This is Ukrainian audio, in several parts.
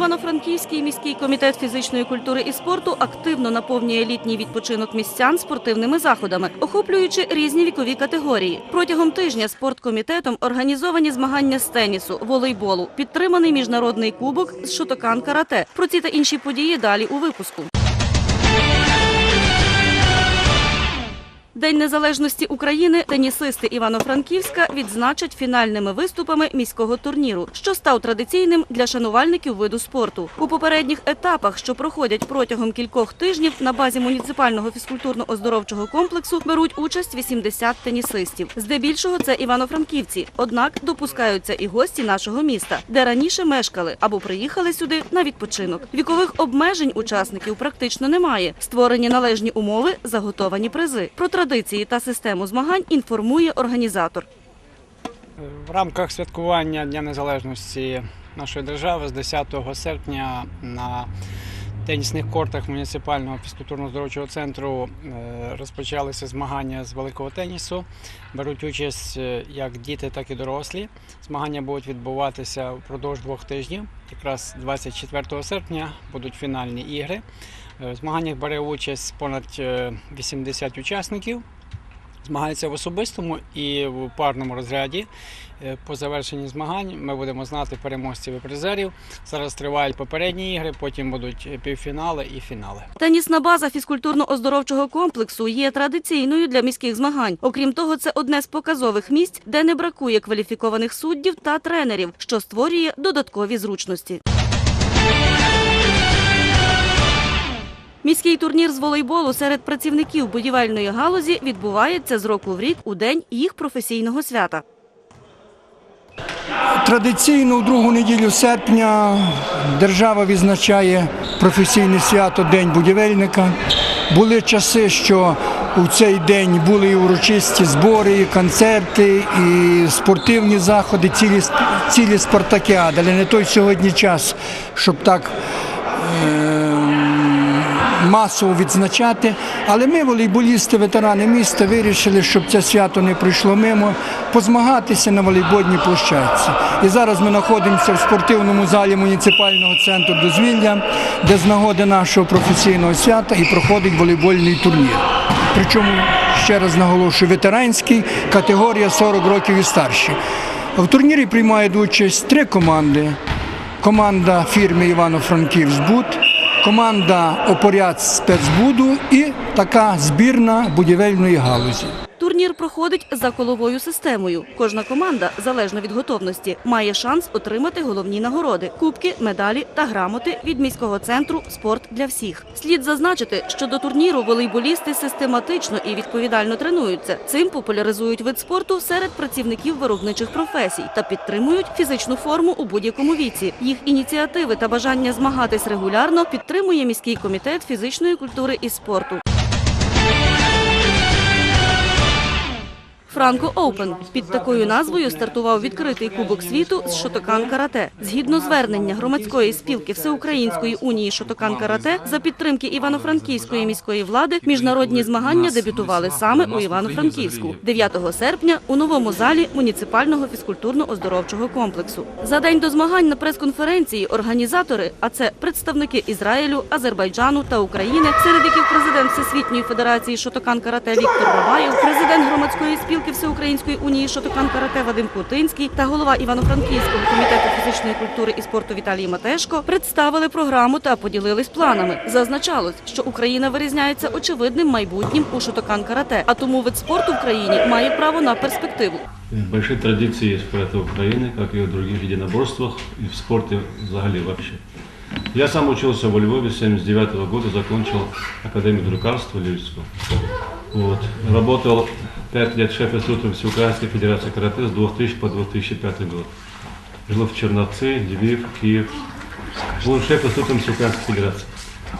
Івано-Франківський міський комітет фізичної культури і спорту активно наповнює літній відпочинок містян спортивними заходами, охоплюючи різні вікові категорії. Протягом тижня спорткомітетом організовані змагання з тенісу, волейболу, підтриманий міжнародний кубок з шотокан карате. Про ці та інші події далі у випуску. День незалежності України тенісисти Івано-Франківська відзначать фінальними виступами міського турніру, що став традиційним для шанувальників виду спорту. У попередніх етапах, що проходять протягом кількох тижнів на базі муніципального фізкультурно-оздоровчого комплексу, беруть участь 80 тенісистів. Здебільшого це івано-франківці. Однак допускаються і гості нашого міста, де раніше мешкали або приїхали сюди на відпочинок. Вікових обмежень учасників практично немає. Створені належні умови, заготовані призи. Про традиції та систему змагань інформує організатор. В рамках святкування Дня Незалежності нашої держави з 10 серпня на тенісних кортах муніципального фізкультурно-здоровчого центру е, розпочалися змагання з великого тенісу. Беруть участь е, як діти, так і дорослі. Змагання будуть відбуватися впродовж двох тижнів. Якраз 24 серпня будуть фінальні ігри. Е, В змаганнях бере участь понад е, 80 учасників. Змагаються в особистому і в парному розряді. Е, По завершенні змагань ми будемо знати переможців і призерів. Зараз тривають попередні ігри, потім будуть півфінали і фінали. Тенісна база фізкультурно-оздоровчого комплексу є традиційною для міських змагань. Окрім того, це одне з показових місць, де не бракує кваліфікованих суддів та тренерів, що створює додаткові зручності. Міський турнір з волейболу серед працівників будівельної галузі відбувається з року в рік у день їх професійного свята. Традиційно у другу неділю серпня держава відзначає професійне свято День будівельника. Були часи, що у цей день були і урочисті збори, і концерти, і спортивні заходи, цілі, цілі спартакіади. Але не той сьогодні час, щоб так е, масово відзначати. Але ми, волейболісти, ветерани міста, вирішили, щоб це свято не пройшло мимо, позмагатися на волейбольній площадці. І зараз ми знаходимося в спортивному залі муніципального центру дозвілля, де з нагоди нашого професійного свята і проходить волейбольний турнір. Причому, ще раз наголошую, ветеранський, категорія 40 років і старші. В турнірі приймають участь три команди. Команда фірми Івано-Франківськбуд, команда Опоряд спецбуду і така збірна будівельної галузі. Турнір проходить за коловою системою. Кожна команда, залежно від готовності, має шанс отримати головні нагороди: кубки, медалі та грамоти від міського центру Спорт для всіх. Слід зазначити, що до турніру волейболісти систематично і відповідально тренуються. Цим популяризують вид спорту серед працівників виробничих професій та підтримують фізичну форму у будь-якому віці. Їх ініціативи та бажання змагатись регулярно підтримує міський комітет фізичної культури і спорту. Франко Оупен під такою назвою стартував відкритий кубок світу з шотокан карате. Згідно звернення громадської спілки Всеукраїнської унії шотокан карате за підтримки Івано-Франківської міської влади міжнародні змагання дебютували саме у Івано-Франківську 9 серпня у новому залі муніципального фізкультурно-оздоровчого комплексу. За день до змагань на прес-конференції організатори, а це представники Ізраїлю, Азербайджану та України, серед яких президент Всесвітньої федерації шотокан карате Віктор Бабаєв, президент громадської спілки Всеукраїнської унії шотокан карате Вадим Путинський та голова Івано-Франківського комітету фізичної культури і спорту Віталій Матешко представили програму та поділились планами. Зазначалось, що Україна вирізняється очевидним майбутнім у шотокан карате, а тому вид спорту в країні має право на перспективу. Большие традиции есть в карате Украины, как и в других единоборствах, и в спорте взагалі вообще. Я сам учился во Львове с 79 года, закончил Академию друкарства Львивскую. Вот. Работал 5 лет шеф-инструктором Всеукраинской Федерации карате с 2000 по 2005 год. Жил в Черновцы, Львив, Киев. Был шеф-инструктором Всеукраинской Федерации.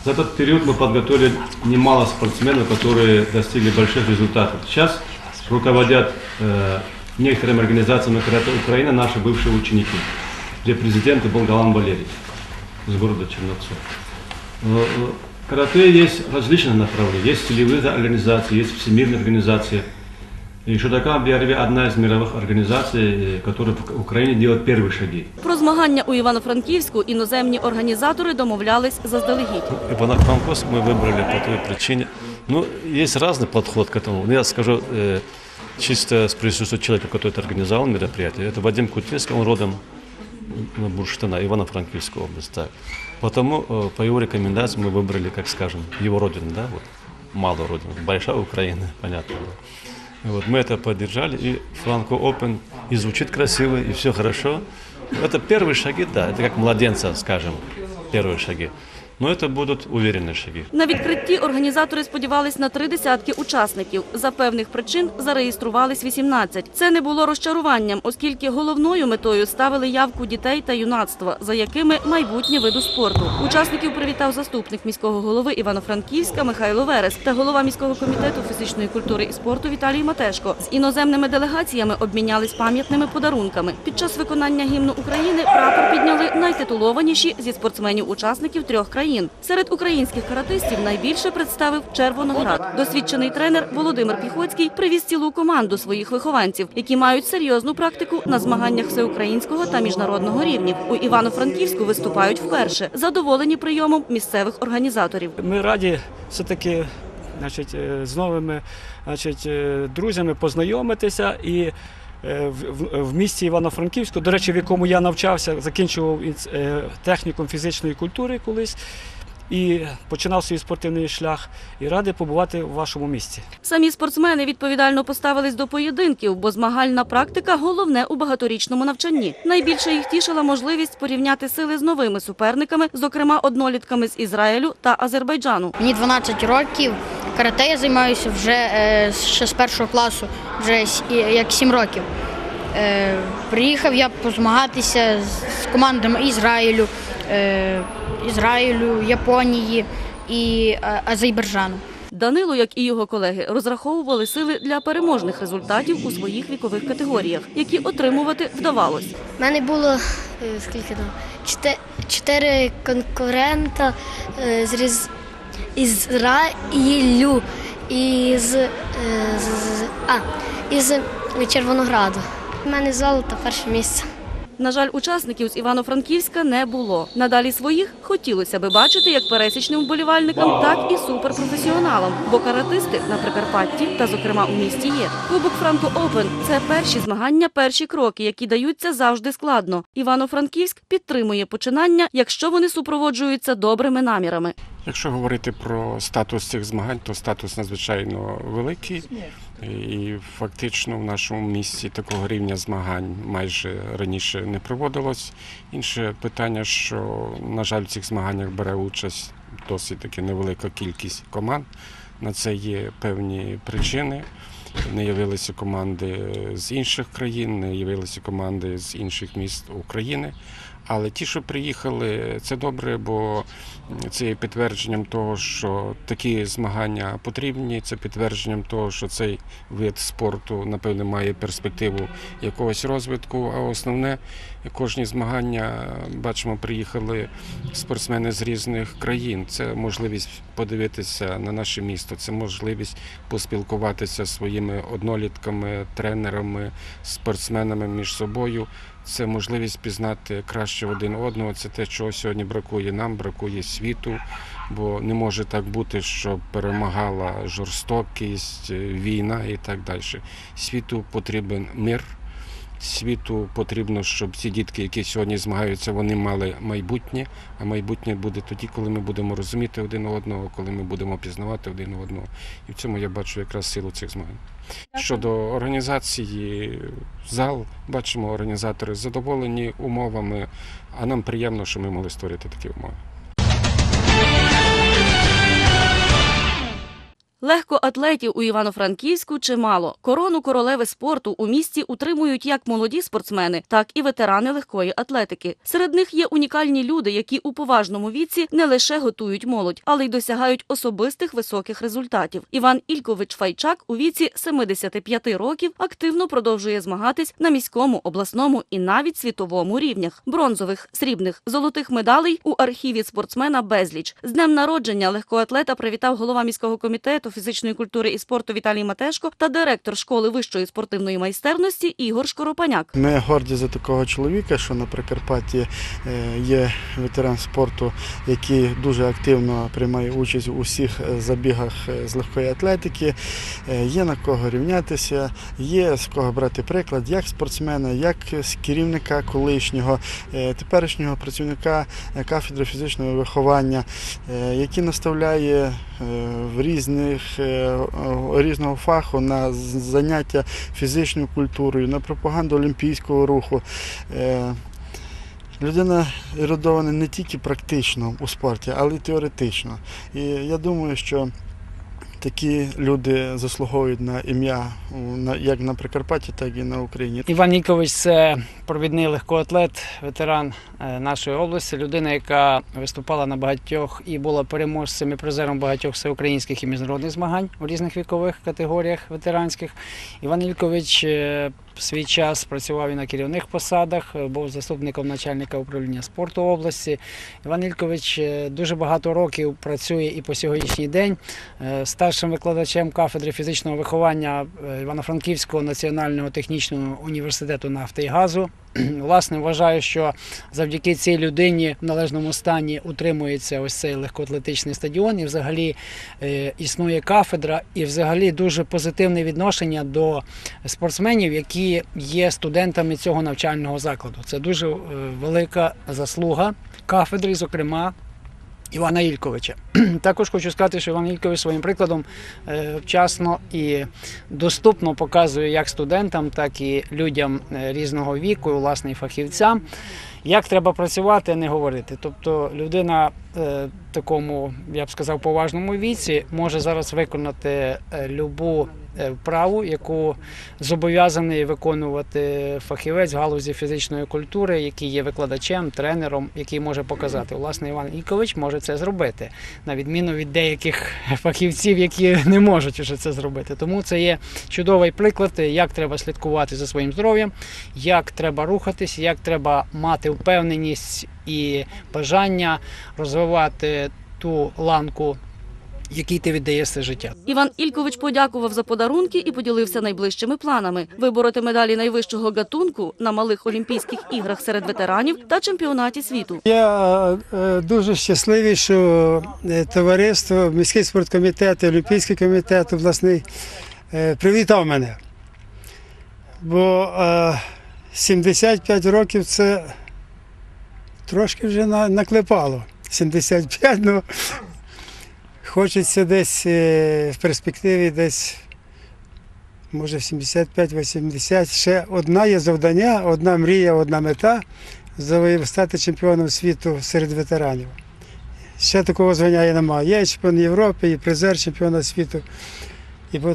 За этот период мы подготовили немало спортсменов, которые достигли больших результатов. Сейчас руководят э, некоторыми организациями карате Украины наши бывшие ученики, где президент был Галан Валерий из города Черновцов. Э, э, Карате есть различные направления. Есть целевые организации, есть всемирные организации. И Шотокан BRV одна из мировых организаций, э, которая в Украине делает первые шаги. Про змагання у Івано-Франківську іноземні організатори домовлялись заздалегідь. Ивано-Франковск мы выбрали по той причине. Ну, есть разный подход к этому. Ну, Я скажу, э, чисто с присутствия человека, который это организовал мероприятие, это Вадим Кутинский, он родом ну, Бурштина, Ивано-Франкивская область. Так. Потому э, по его рекомендации мы выбрали, как скажем, его родину, да, вот, малую родину, большая Украина, понятно. Да. И Вот мы это поддержали, и Франко Open и звучит красиво, и все хорошо. Это первые шаги, да, это как младенца, скажем, первые шаги. Но это будут уверенные шаги. На відкритті організатори сподівались на три десятки учасників. За певних причин зареєструвались 18. Це не було розчаруванням, оскільки головною метою ставили явку дітей та юнацтва, за якими майбутнє виду спорту. Учасників привітав заступник міського голови Івано-Франківська Михайло Верес та голова міського комітету фізичної культури і спорту Віталій Матешко. З іноземними делегаціями обмінялись пам'ятними подарунками. Під час виконання гімну України прапор підняли найтитулованіші зі спортсменів-учасників трьох країн. Серед українських каратистів найбільше представив Червоноград. Досвідчений тренер Володимир Піхоцький привіз цілу команду своїх вихованців, які мають серйозну практику на змаганнях всеукраїнського та міжнародного рівнів. У Івано-Франківську виступають вперше, задоволені прийомом місцевих організаторів. Ми раді все-таки значить, е, з новими значить, е, друзями познайомитися і в, в- в місті Івано-Франківську, до речі, в якому я навчався, закінчував е, технікум фізичної культури колись і починав свій спортивний шлях. І радий побувати у вашому місті. Самі спортсмени відповідально поставились до поєдинків, бо змагальна практика головне у багаторічному навчанні. Найбільше їх тішила можливість порівняти сили з новими суперниками, зокрема однолітками з Ізраїлю та Азербайджану. Мені 12 років. Карате я займаюся вже е, ще з першого класу, вже як 7 років. Е, приїхав я позмагатися з, командами Ізраїлю, е, Ізраїлю, Японії і Азербайджану. Данило, як і його колеги, розраховували сили для переможних результатів у своїх вікових категоріях, які отримувати вдавалось. У мене було скільки там чотири, конкурента з Різ... Ізраїлю і із, е, а, із Червонограду. У мене золото перше місце. На жаль, учасників з Івано-Франківська не було. Надалі своїх хотілося би бачити як пересічним вболівальникам, так і суперпрофесіоналам. Бо каратисти на Прикарпатті та, зокрема, у місті є. Кубок Франко Опен це перші змагання, перші кроки, які даються завжди складно. Івано-Франківськ підтримує починання, якщо вони супроводжуються добрими намірами. Якщо говорити про статус цих змагань, то статус надзвичайно великий. І фактично в нашому місті такого рівня змагань майже раніше не проводилось. Інше питання, що, на жаль, в цих змаганнях бере участь досить таки невелика кількість команд. На це є певні причини. Не явилися команди з інших країн, не явилися команди з інших міст України. Але ті, що приїхали, це добре, бо це є підтвердженням того, що такі змагання потрібні. Це підтвердженням того, що цей вид спорту, напевне, має перспективу якогось розвитку. А основне, кожні змагання бачимо, приїхали спортсмени з різних країн. Це можливість подивитися на наше місто, це можливість поспілкуватися зі своїми однолітками, тренерами, спортсменами між собою. Це можливість пізнати краще один одного. Це те, чого сьогодні бракує нам, бракує світу, бо не може так бути, що перемагала жорстокість, війна і так далі. Світу потрібен мир. Світу потрібно, щоб ці дітки, які сьогодні змагаються, вони мали майбутнє. А майбутнє буде тоді, коли ми будемо розуміти один одного, коли ми будемо пізнавати один одного. І в цьому я бачу якраз силу цих змагань. Щодо організації зал, бачимо, організатори задоволені умовами, а нам приємно, що ми могли створити такі умови. Легкоатлетів у Івано-Франківську чимало. Корону королеви спорту у місті утримують як молоді спортсмени, так і ветерани легкої атлетики. Серед них є унікальні люди, які у поважному віці не лише готують молодь, але й досягають особистих високих результатів. Іван Ількович Файчак у віці 75 років активно продовжує змагатись на міському, обласному і навіть світовому рівнях. Бронзових, срібних, золотих медалей у архіві спортсмена безліч. З днем народження легкоатлета привітав голова міського комітету Міністерства фізичної культури і спорту Віталій Матешко та директор школи вищої спортивної майстерності Ігор Шкоропаняк. Ми горді за такого чоловіка, що на Прикарпатті е, є ветеран спорту, який дуже активно приймає участь у всіх е, забігах е, з легкої атлетики. Є на кого рівнятися, є з кого брати приклад, як спортсмена, як з керівника колишнього, теперішнього працівника кафедри фізичного виховання, який наставляє в різних е, різного фаху на заняття фізичною культурою, на пропаганду олімпійського руху. Е, Людина ерудована не тільки практично у спорті, але й теоретично. І я думаю, що такі люди заслуговують на ім'я як на Прикарпатті, так і на Україні. Іван Нікович це провідний легкоатлет, ветеран е, нашої області, людина, яка виступала на багатьох і була переможцем і призером багатьох всеукраїнських і міжнародних змагань у різних вікових категоріях ветеранських. Іван Ількович е, свій час працював і на керівних посадах, е, був заступником начальника управління спорту області. Іван Ількович е, дуже багато років працює і по сьогоднішній день е, старшим викладачем кафедри фізичного виховання Івано-Франківського національного технічного університету нафти і газу. Власне, вважаю, що завдяки цій людині в належному стані утримується ось цей легкоатлетичний стадіон, і взагалі існує кафедра, і взагалі дуже позитивне відношення до спортсменів, які є студентами цього навчального закладу. Це дуже е, велика заслуга кафедри, зокрема. Івана Ільковича. Також хочу сказати, що Іван Ількович своїм прикладом е, вчасно і доступно показує як студентам, так і людям е, різного віку, власне, і фахівцям, як треба працювати, а не говорити. Тобто людина в такому, я б сказав, поважному віці може зараз виконати любу вправу, яку зобов'язаний виконувати фахівець в галузі фізичної культури, який є викладачем, тренером, який може показати. Власне, Іван Ількович може це зробити, на відміну від деяких фахівців, які не можуть вже це зробити. Тому це є чудовий приклад, як треба слідкувати за своїм здоров'ям, як треба рухатись, як треба мати впевненість і бажання розвивати ту ланку, якій ти віддаєш все життя. Іван Ількович подякував за подарунки і поділився найближчими планами вибороти медалі найвищого гатунку на малих Олімпійських іграх серед ветеранів та чемпіонаті світу. Я е, дуже щасливий, що е, товариство, міський спорткомітет, Олімпійський комітет обласний е, привітав мене. Бо е, 75 років це трошки вже наклепало. 75, ну хочеться десь е, в перспективі десь. Може, 75-80. Ще одна є завдання, одна мрія, одна мета стати чемпіоном світу серед ветеранів. Ще такого звання я не маю. Я і чемпіон Європи, і призер чемпіона світу, і по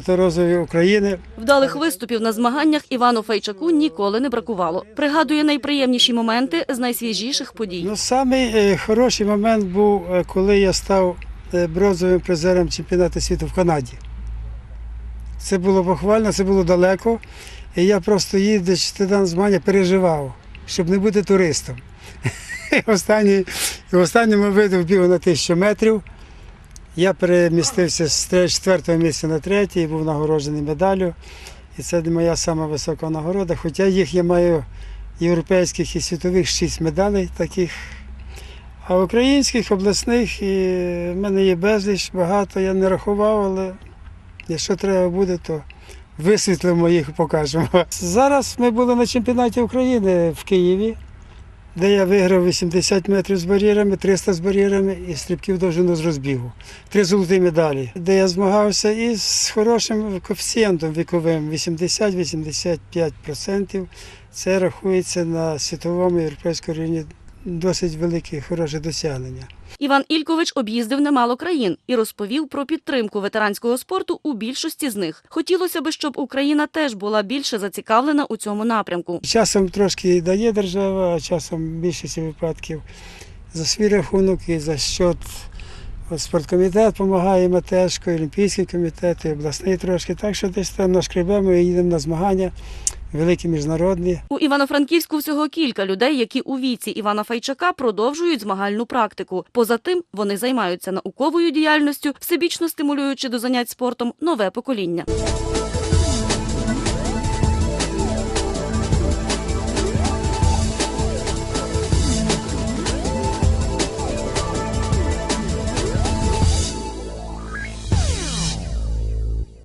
України. Вдалих виступів на змаганнях Івану Фейчаку ніколи не бракувало. Пригадує найприємніші моменти з найсвіжіших подій. Ну, самий е, хороший момент був, е, коли я став бронзовим призером чемпіонату світу в Канаді. Це було похвально, це було далеко. І я просто їздячи на змагання, переживав, щоб не бути туристом. І останній, останньому виду бігу на тисячу метрів. Я перемістився з четвертого місця на третє і був нагороджений медаллю. І це моя сама висока нагорода. Хоча їх я маю європейських і світових шість медалей таких. А українських, обласних, і в мене є безліч, багато я не рахував, але якщо треба буде, то висвітлимо їх і покажемо. Зараз ми були на чемпіонаті України в Києві, де я виграв 80 метрів з бар'єрами, 300 з бар'єрами і стрибків довжину з розбігу. Три золоті медалі, де я змагався із хорошим коефіцієнтом віковим 80-85%. Це рахується на світовому європейському рівні досить велике хороше досягнення. Іван Ількович об'їздив немало країн і розповів про підтримку ветеранського спорту у більшості з них. Хотілося б, щоб Україна теж була більше зацікавлена у цьому напрямку. Часом трошки і дає держава, а часом в більшості випадків за свій рахунок і за счет спорткомітет допомагає Матешко, Олімпійський комітет, і обласний трошки. Так що десь там нашкребемо і їдемо на змагання. Великі міжнародні. У Івано-Франківську всього кілька людей, які у віці Івана Файчака продовжують змагальну практику. Поза тим, вони займаються науковою діяльністю, всебічно стимулюючи до занять спортом нове покоління.